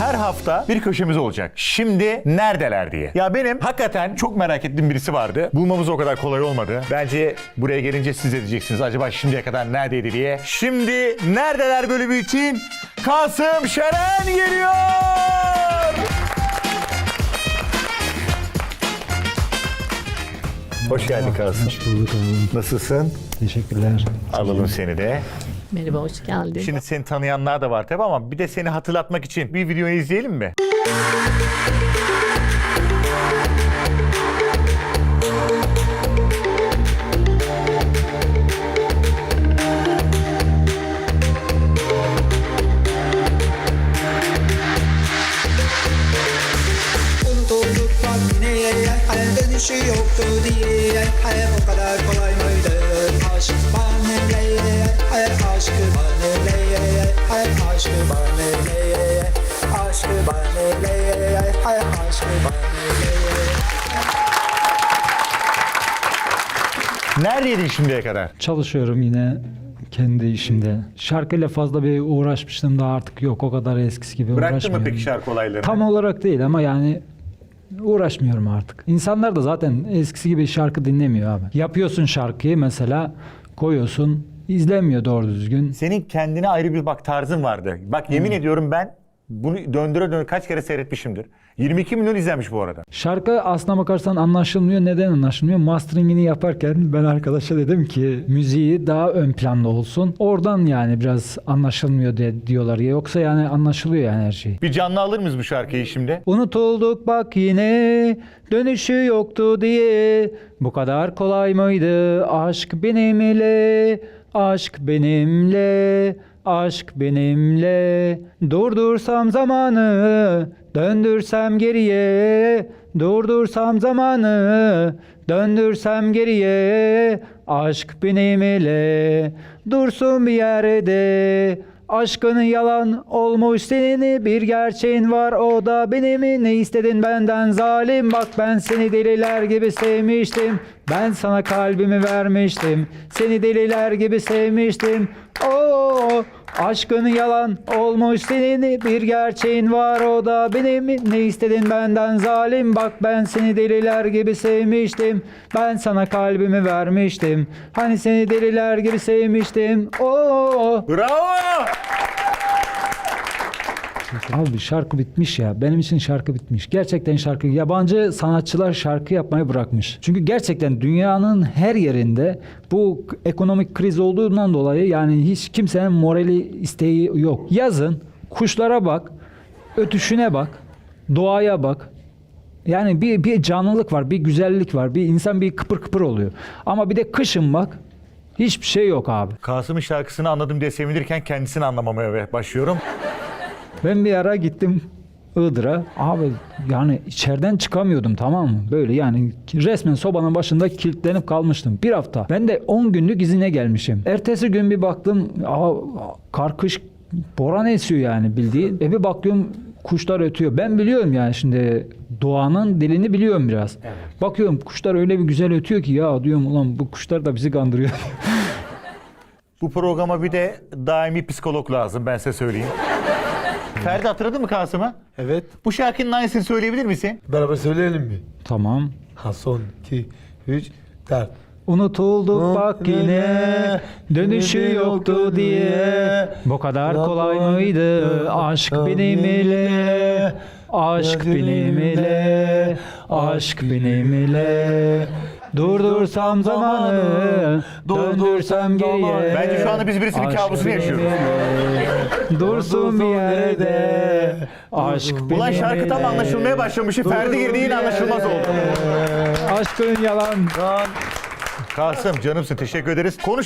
Her hafta bir köşemiz olacak. Şimdi neredeler diye. Ya benim hakikaten çok merak ettiğim birisi vardı. Bulmamız o kadar kolay olmadı. Bence buraya gelince siz de diyeceksiniz acaba şimdiye kadar neredeydi diye. Şimdi neredeler bölümü için Kasım Şeren geliyor. Hoş geldin Kasım. Hoş bulduk abi. Nasılsın? Teşekkürler. Alalım seni de. Merhaba, hoş geldin. Şimdi seni tanıyanlar da var tabii ama bir de seni hatırlatmak için bir videoyu izleyelim mi? Dönüşü yoktu diye Her o kadar kolay mıydı Aşk bana Her aşkı bana Her aşkı bana Aşkı bana Her aşkı bana Neredeydin şimdiye kadar? Çalışıyorum yine kendi işimde. Şarkıyla fazla bir uğraşmıştım da artık yok o kadar eskisi gibi Bıraktın mı uğraşmıyorum. peki şarkı olaylarını? Tam olarak değil ama yani uğraşmıyorum artık. İnsanlar da zaten eskisi gibi şarkı dinlemiyor abi. Yapıyorsun şarkıyı mesela koyuyorsun izlenmiyor doğru düzgün. Senin kendine ayrı bir bak tarzın vardı. Bak yemin ediyorum ben bunu döndüre döndüre kaç kere seyretmişimdir. 22 milyon izlenmiş bu arada. Şarkı aslına bakarsan anlaşılmıyor. Neden anlaşılmıyor? Masteringini yaparken ben arkadaşa dedim ki müziği daha ön planda olsun. Oradan yani biraz anlaşılmıyor diye diyorlar. Yoksa yani anlaşılıyor yani her şey. Bir canlı alır mıyız bu şarkıyı şimdi? Unutulduk bak yine dönüşü yoktu diye bu kadar kolay mıydı aşk benimle aşk benimle aşk benimle. Durdursam zamanı döndürsem geriye. Durdursam zamanı döndürsem geriye. Aşk benimle dursun bir yerde Aşkın yalan olmuş senin bir gerçeğin var o da benim. Ne istedin benden zalim? Bak ben seni deliler gibi sevmiştim. Ben sana kalbimi vermiştim. Seni deliler gibi sevmiştim. Oo aşkın yalan olmuş senin bir gerçeğin var o da benim. Ne istedin benden zalim? Bak ben seni deliler gibi sevmiştim. Ben sana kalbimi vermiştim. Hani seni deliler gibi sevmiştim? Oo. Bravo! Abi şarkı bitmiş ya. Benim için şarkı bitmiş. Gerçekten şarkı. Yabancı sanatçılar şarkı yapmayı bırakmış. Çünkü gerçekten dünyanın her yerinde bu ekonomik kriz olduğundan dolayı yani hiç kimsenin morali isteği yok. Yazın kuşlara bak, ötüşüne bak, doğaya bak. Yani bir, bir canlılık var, bir güzellik var. Bir insan bir kıpır kıpır oluyor. Ama bir de kışın bak hiçbir şey yok abi. Kasım'ın şarkısını anladım diye sevinirken kendisini anlamamaya başlıyorum. Ben bir ara gittim Iğdır'a. Abi yani içeriden çıkamıyordum tamam mı? Böyle yani resmen sobanın başında kilitlenip kalmıştım. Bir hafta. Ben de 10 günlük izine gelmişim. Ertesi gün bir baktım aa, kar kış boran esiyor yani bildiğin. E bir bakıyorum kuşlar ötüyor. Ben biliyorum yani şimdi doğanın dilini biliyorum biraz. Bakıyorum kuşlar öyle bir güzel ötüyor ki ya diyorum ulan bu kuşlar da bizi kandırıyor. Bu programa bir de daimi psikolog lazım ben size söyleyeyim. Ferdi hatırladın mı Kasım'ı? Evet. Bu şarkının aynısını söyleyebilir misin? Beraber söyleyelim mi? tamam. Ha son, iki, üç, dört. Unutulduk bak yine dönüşü yoktu diye Bu kadar kolay mıydı aşk benimle Aşk benimle Aşk benimle Durdursam zamanı Döndürsem geriye. Bence şu anda biz birisinin Aşk kabusunu yaşıyoruz. Dursun bir yerde. Aşk Ulan şarkı tam anlaşılmaya başlamışı. Ferdi girdi yine anlaşılmaz oldu. Aşkın yalan. Kasım canımsın. Teşekkür ederiz. Konuş